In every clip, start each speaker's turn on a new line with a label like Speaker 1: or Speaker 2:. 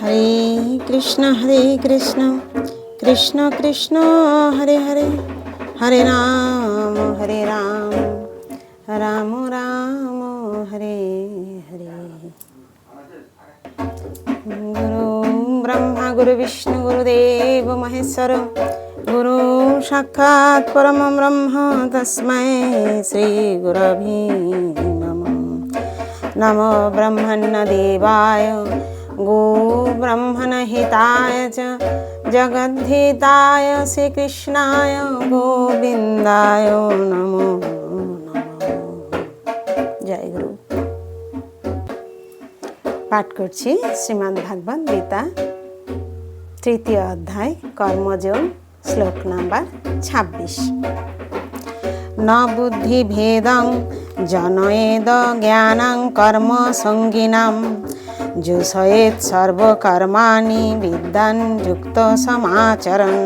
Speaker 1: হরে কৃষ্ণ হরে কৃষ্ণ কৃষ্ণ কৃষ্ণ হরে হরে হরে রাম হরে রাম রাম রাম হরে হরে গুরু ব্রহ্মা গুরু বিষ্ণু গুরুদেব মহেশ্বর গুরু সাক্ষাৎ পরম ব্রহ্ম তস্মৈ শ্রী গুরভি নম নমো ব্রহ্মণ্য দেবায় गोब्रह्मणहिताय च जगद्धिताय श्रीकृष्णाय गोविन्दाय नमो জয় গুরু পাঠ করছি শ্রীমান ভাগবত গীতা তৃতীয় অধ্যায় কর্মযোগ শ্লোক নাম্বার ছাব্বিশ ন বুদ্ধি ভেদং জনয়েদ জ্ঞানং কর্ম সঙ্গিনাম জুষয়েৎ সর্বকর্মাণি বিদ্যান যুক্ত সমাচরণ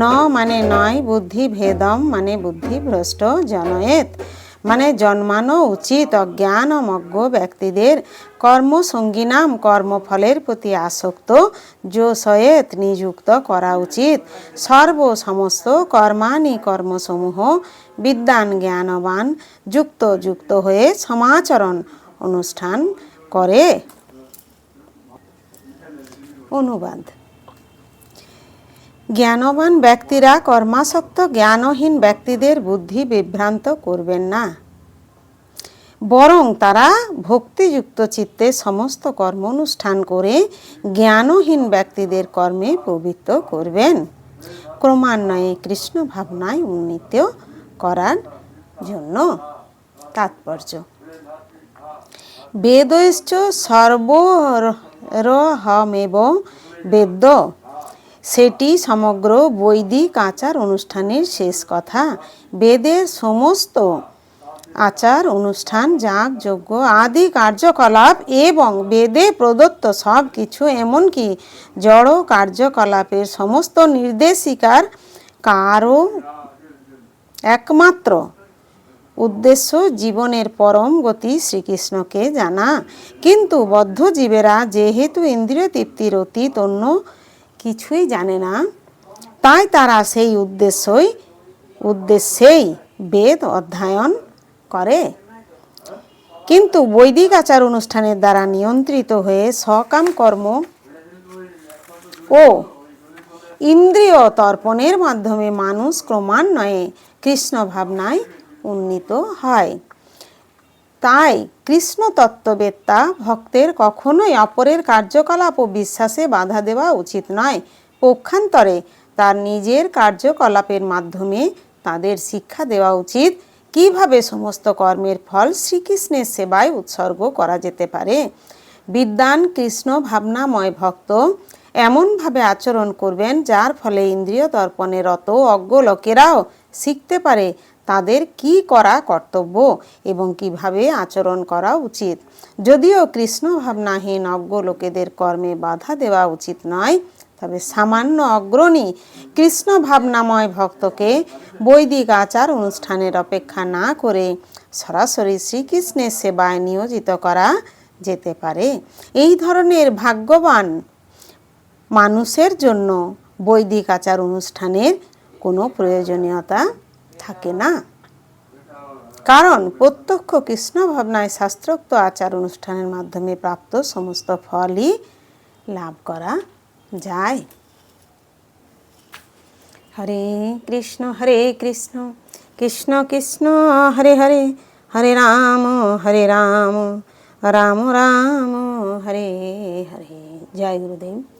Speaker 1: ন মানে নয় বুদ্ধিভেদম মানে বুদ্ধিভ্রষ্ট জনয়েত মানে জন্মানো উচিত অজ্ঞান মজ্ঞ ব্যক্তিদের কর্মসঙ্গিনাম কর্মফলের প্রতি আসক্ত জোসয়েত নিযুক্ত করা উচিত সর্ব সমস্ত কর্মানি কর্মসমূহ বিদ্যান জ্ঞানবান যুক্ত যুক্ত হয়ে সমাচরণ অনুষ্ঠান করে অনুবাদ জ্ঞানবান ব্যক্তিরা কর্মাসক্ত জ্ঞানহীন ব্যক্তিদের বুদ্ধি বিভ্রান্ত করবেন না বরং তারা ভক্তিযুক্ত চিত্তে সমস্ত কর্ম অনুষ্ঠান করে জ্ঞানহীন ব্যক্তিদের কর্মে প্রবৃত্ত করবেন ক্রমান্বয়ে কৃষ্ণ ভাবনায় উন্নীত করার জন্য তাৎপর্য বেদশ্চ সর্ব রহমেব বেদ্য সেটি সমগ্র বৈদিক আচার অনুষ্ঠানের শেষ কথা বেদের সমস্ত আচার অনুষ্ঠান যাগ আদি কার্যকলাপ এবং বেদে প্রদত্ত সব কিছু এমনকি জড় কার্যকলাপের সমস্ত নির্দেশিকার কারও একমাত্র উদ্দেশ্য জীবনের পরম গতি শ্রীকৃষ্ণকে জানা কিন্তু বদ্ধ জীবেরা যেহেতু ইন্দ্রিয় তৃপ্তির অতীত অন্য কিছুই জানে না তাই তারা সেই উদ্দেশ্যই উদ্দেশ্যেই বেদ অধ্যয়ন করে কিন্তু বৈদিক আচার অনুষ্ঠানের দ্বারা নিয়ন্ত্রিত হয়ে সকাম কর্ম ও ইন্দ্রিয় তর্পণের মাধ্যমে মানুষ ক্রমান্বয়ে কৃষ্ণ ভাবনায় উন্নীত হয় তাই কৃষ্ণ তত্ত্ববেত্তা ভক্তের কখনোই অপরের কার্যকলাপ ও বিশ্বাসে বাধা দেওয়া উচিত নয় পক্ষান্তরে তার নিজের কার্যকলাপের মাধ্যমে তাদের শিক্ষা দেওয়া উচিত কিভাবে সমস্ত কর্মের ফল শ্রীকৃষ্ণের সেবায় উৎসর্গ করা যেতে পারে বিদ্যান কৃষ্ণ ভাবনাময় ভক্ত এমনভাবে আচরণ করবেন যার ফলে ইন্দ্রিয় তর্পণে রত অজ্ঞ লোকেরাও শিখতে পারে তাদের কি করা কর্তব্য এবং কিভাবে আচরণ করা উচিত যদিও কৃষ্ণ ভাবনাহীন অজ্ঞ লোকেদের কর্মে বাধা দেওয়া উচিত নয় তবে সামান্য অগ্রণী কৃষ্ণ ভাবনাময় ভক্তকে বৈদিক আচার অনুষ্ঠানের অপেক্ষা না করে সরাসরি শ্রীকৃষ্ণের সেবায় নিয়োজিত করা যেতে পারে এই ধরনের ভাগ্যবান মানুষের জন্য বৈদিক আচার অনুষ্ঠানের কোনো প্রয়োজনীয়তা থাকে না কারণ প্রত্যক্ষ কৃষ্ণ ভাবনায় শাস্ত্রোক্ত আচার অনুষ্ঠানের মাধ্যমে প্রাপ্ত সমস্ত ফলই লাভ করা যায় হরে কৃষ্ণ হরে কৃষ্ণ কৃষ্ণ কৃষ্ণ হরে হরে হরে রাম হরে রাম রাম রাম হরে হরে জয় গুরুদেব